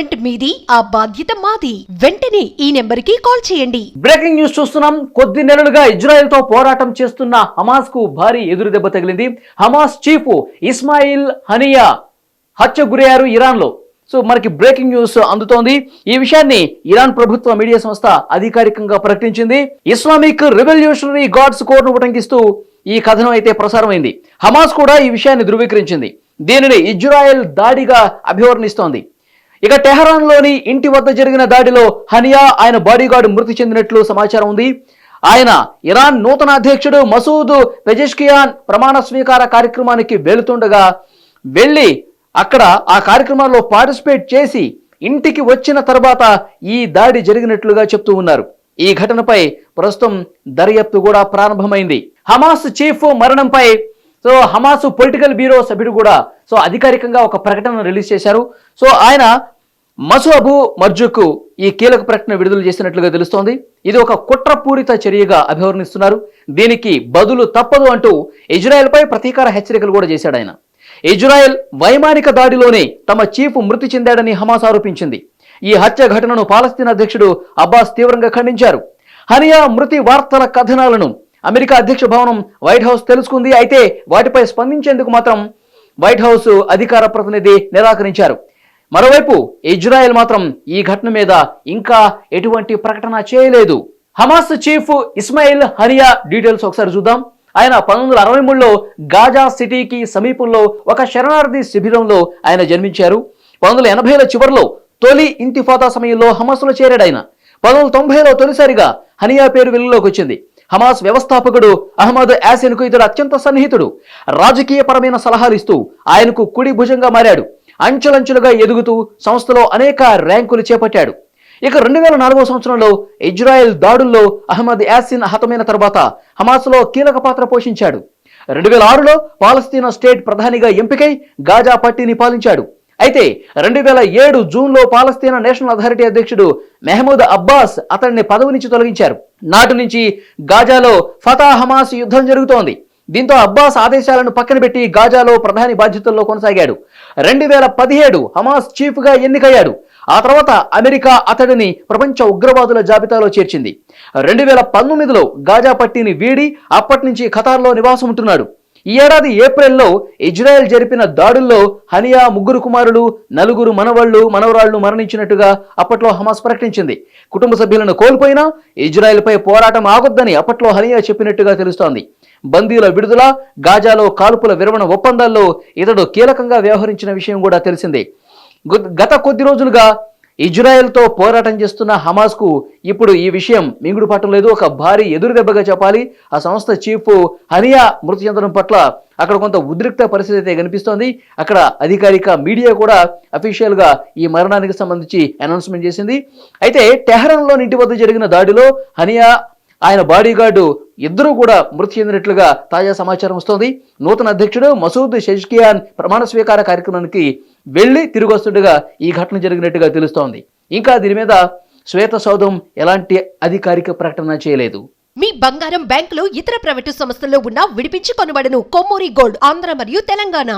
Management మీది ఆ బాధ్యత మాది. వెంటనే ఈ నెంబర్కి కాల్ చేయండి. బ్రేకింగ్ న్యూస్ చూస్తున్నాం. కొద్ది నెలలుగా ఇజ్రాయెల్తో పోరాటం చేస్తున్న హమాస్కు భారీ ఎదురు దెబ్బ తగిలింది. హమాస్ చీఫ్ ఇస్మాయిల్ హనియా హత్య గురయ్యారు ఇరాన్లో సో మనకి బ్రేకింగ్ న్యూస్ అందుతోంది. ఈ విషయాన్ని ఇరాన్ ప్రభుత్వ మీడియా సంస్థ అధికారికంగా ప్రకటించింది. ఇస్లామిక్ రెవల్యూషనరీ గాడ్స్ కోర్ను ఉటంకిస్తూ ఈ కథనం అయితే ప్రసారమైంది. హమాస్ కూడా ఈ విషయాన్ని ధృవీకరించింది. దీనిని ఇజ్రాయెల్ దాడిగా అభివర్ణిస్తోంది. ఇక టెహరాన్లోని ఇంటి వద్ద జరిగిన దాడిలో హనియా ఆయన బాడీగార్డ్ మృతి చెందినట్లు సమాచారం ఉంది. ఆయన ఇరాన్ నూతన అధ్యక్షుడు మసూద్ పెజెష్కియాన్ ప్రమాణ స్వీకార కార్యక్రమానికి వెళుతుండగా వెళ్ళి అక్కడ ఆ కార్యక్రమాల్లో పార్టిసిపేట్ చేసి ఇంటికి వచ్చిన తర్వాత ఈ దాడి జరిగినట్లుగా చెప్తూ ఉన్నారు. ఈ ఘటనపై ప్రస్తుతం దర్యాప్తు కూడా ప్రారంభమైంది. హమాస్ చీఫ్ మరణంపై సో హమాస్ పొలిటికల్ బ్యూరో సభ్యుడు కూడా సో అధికారికంగా ఒక ప్రకటన రిలీజ్ చేశారు. సో ఆయన మసూబు మర్జుకు ఈ కీలక ప్రకటన విడుదల చేసినట్లుగా తెలుస్తోంది. ఇది ఒక కుట్రపూరిత చర్యగా అభివర్ణిస్తున్నారు. దీనికి బదులు తప్పదు అంటూ ఇజ్రాయెల్పై ప్రతీకార హెచ్చరికలు కూడా చేశాడు ఆయన. ఇజ్రాయెల్ వైమానిక దాడిలోనే తమ చీఫ్ మృతి చెందాడని హమాస్ ఆరోపించింది. ఈ హత్య ఘటనను పాలస్తీన్ అధ్యక్షుడు అబ్బాస్ తీవ్రంగా ఖండించారు. హనియా మృతి వార్తల కథనాలను అమెరికా అధ్యక్ష భవనం వైట్ హౌస్ తెలుసుకుంది. అయితే వాటిపై స్పందించేందుకు మాత్రం వైట్ హౌస్ అధికార ప్రతినిధి నిరాకరించారు. మరోవైపు ఇజ్రాయెల్ మాత్రం ఈ ఘటన మీద ఇంకా ఎటువంటి ప్రకటన చేయలేదు. Hamas chief Ismail Haniyeh details ఒకసారి చూద్దాం. ఆయన పంతొమ్మిది వందల అరవై మూడులో గాజా సిటీకి సమీపంలో ఒక శరణార్థి శిబిరంలో ఆయన జన్మించారు. పంతొమ్మిది వందల ఎనభైల చివరిలో తొలి ఇంతిఫాదా సమయంలో హమాస్లో చేరాడు ఆయన. పంతొమ్మిది వందల తొంభైలో తొలిసారిగా హనియా పేరు వెలుగులోకి వచ్చింది. హమాస్ వ్యవస్థాపకుడు అహ్మద్ యాసిన్కు ఇతడు అత్యంత సన్నిహితుడు. రాజకీయపరమైన సలహాలు ఇస్తూ ఆయనకు కుడి భుజంగా మారాడు. అంచెలంచెలుగా ఎదుగుతూ సంస్థలో అనేక ర్యాంకులు చేపట్టాడు. ఇక రెండు వేల నాలుగో సంవత్సరంలో ఇజ్రాయెల్ దాడుల్లో అహ్మద్ యాసిన్ హతమైన తర్వాత హమాస్లో కీలక పాత్ర పోషించాడు. రెండు వేల ఆరులో పాలస్తీనా స్టేట్ ప్రధానిగా ఎంపికై గాజా పట్టిని పాలించాడు. అయితే రెండు వేల ఏడు జూన్లో పాలస్తీనా నేషనల్ అథారిటీ అధ్యక్షుడు మెహమూద్ అబ్బాస్ అతన్ని పదవి నుంచి తొలగించారు. నాటి నుంచి గాజాలో ఫతా హమాస్ యుద్ధం జరుగుతోంది. దీంతో అబ్బాస్ ఆదేశాలను పక్కన పెట్టి గాజాలో ప్రధాని బాధ్యతల్లో కొనసాగాడు. రెండు వేల పదిహేడు హమాస్ చీఫ్గా ఎన్నికయ్యాడు. ఆ తర్వాత అమెరికా అతడిని ప్రపంచ ఉగ్రవాదుల జాబితాలో చేర్చింది. రెండు వేల పంతొమ్మిదిలో గాజా పట్టిని వీడి అప్పటి నుంచి ఖతార్లో నివాసం ఉంటున్నాడు. ఈ ఏడాది ఏప్రిల్లో ఇజ్రాయెల్ జరిపిన దాడుల్లో హనియా ముగ్గురు కుమారులు నలుగురు మనవళ్ళు మనవరాళ్ళు మరణించినట్టుగా అప్పట్లో హమాస్ ప్రకటించింది. కుటుంబ సభ్యులను కోల్పోయినా ఇజ్రాయెల్పై పోరాటం ఆగొద్దని అప్పట్లో హనియా చెప్పినట్టుగా తెలుస్తోంది. బందీల విడుదల గాజాలో కాల్పుల విరమణ ఒప్పందాల్లో ఇతడు కీలకంగా వ్యవహరించిన విషయం కూడా తెలిసిందే. గత కొద్ది రోజులుగా ఇజ్రాయెల్తో పోరాటం చేస్తున్న హమాస్కు ఇప్పుడు ఈ విషయం మింగుడు పట్టం లేదు. ఒక భారీ ఎదురు దెబ్బగా చెప్పాలి. ఆ సంస్థ చీఫ్ హనియా మృతి చెందడం పట్ల అక్కడ కొంత ఉద్రిక్త పరిస్థితి అయితే కనిపిస్తోంది. అక్కడ అధికారిక మీడియా కూడా అఫీషియల్గా ఈ మరణానికి సంబంధించి అనౌన్స్మెంట్ చేసింది. అయితే టెహరాన్లోని ఇంటి వద్ద జరిగిన దాడిలో హనియా ఆయన బాడీగార్డు ఇద్దరూ కూడా మృతి చెందినట్లుగా తాజా సమాచారం వస్తోంది. నూతన అధ్యక్షుడు మసూద్ షెజ్కియాన్ ప్రమాణ స్వీకార కార్యక్రమానికి వెళ్ళి తిరిగి వస్తుండగా ఈ ఘటన జరిగినట్టుగా తెలుస్తోంది. ఇంకా దీని మీద శ్వేత సౌధం ఎలాంటి అధికారిక ప్రకటన చేయలేదు. మీ బంగారం బ్యాంకులో ఇతర ప్రైవేటు సంస్థల్లో ఉన్న విడిపించి కొనబడను కొమ్మూరి గోల్డ్ ఆంధ్ర మరియు తెలంగాణ.